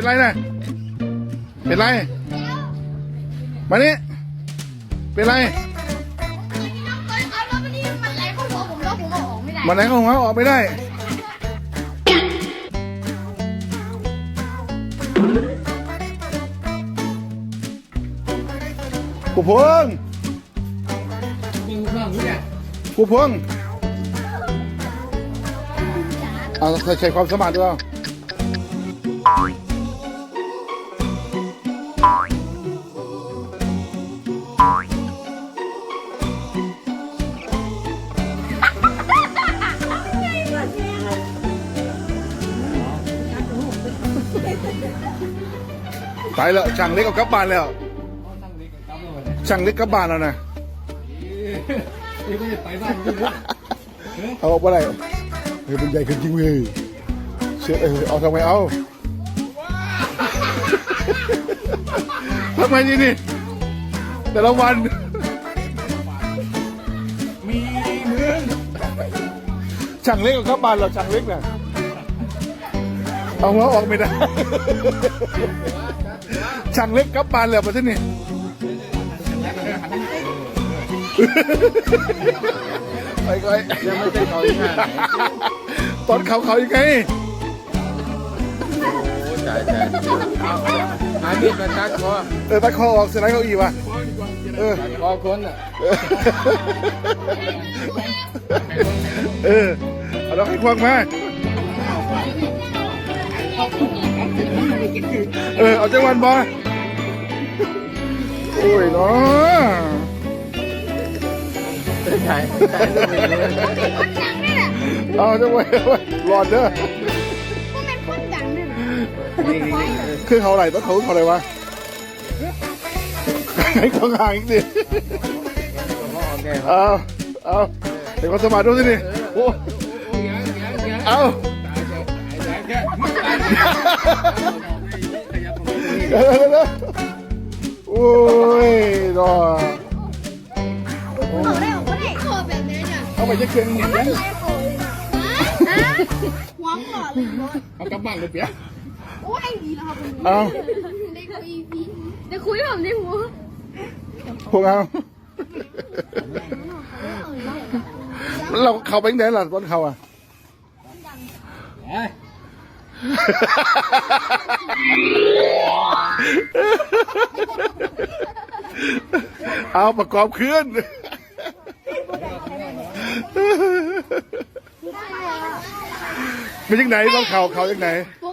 เป็นไรนะเป็นไร มานี่เป็นไรเอาแล้ววันนี้มันไหลเข้าหัวออกไม่ได้มันไหนของเขาออกไม่ได้ กูพงยิงเครื่องกูพงเอาใช้ความสมารถด้วย ตายแล้วช่างเล็กเอากลับบ้านแล้วตั้งเล็กกับตั้งเลยช่างเล็กกลับบ้านแล้วนะนี่ไม่ได้ไปบ้านนี่นะเอาออกมาได้เฮ้ยมันใหญ่ขึ้นจริงเลยเชื่อเออเอาทำไมเอาทำไมนี่นี่แต่ละวันมีมึงช่างเล็กกับข้าบ้านเราช่างเล็กนะเอาหัวออกไม่ได้ ช่างเล็กกลับบ้านแล้วมาที่นี่ไปก่อนยังไม่ได้เขาอีกอะตอนเขาเขายังไงโอ้จ่ายจ่ายเอาหามีดมาตัดคอเออตะคอออกเสร็จแล้วเขาอีกว่ะเออตัดคอคนอะเออเอาเราให้ควงมาเออเอาจังหวันบอโอ้ยเนาะจ่ายจ่ายลูกเลยเอาจังหวันรอดเด้อพวกมันพ่นดังเนี่ยนี่นี่คือเขาไหนต้องเขาเขาอะไรวะให้ควงห่างอีกดิพ่อแกเอาเอาเดี๋ยวก็สมัครดูสินี่โอ้เอาเดี๋ยวเดี๋ยวเดี๋ยวโอ้ ยเนาะเอาได้ออกไม่ได้คอแบบนี้เนี่ยเอาไปจะเคืองเหนียวยังฮะหวังหล่อเลยบอสเอากลับบ้านเลยเปียโอ้ยดีแล้วครับคุณเอาได้คุยพี่ได้คุยแบบในหัวพวกเอาเราเข้าไปไหนล่ะตอนเขาอะ เอาประกอบเคลื่อนเป็นยังไงต้องเข่าเข่ายังไงป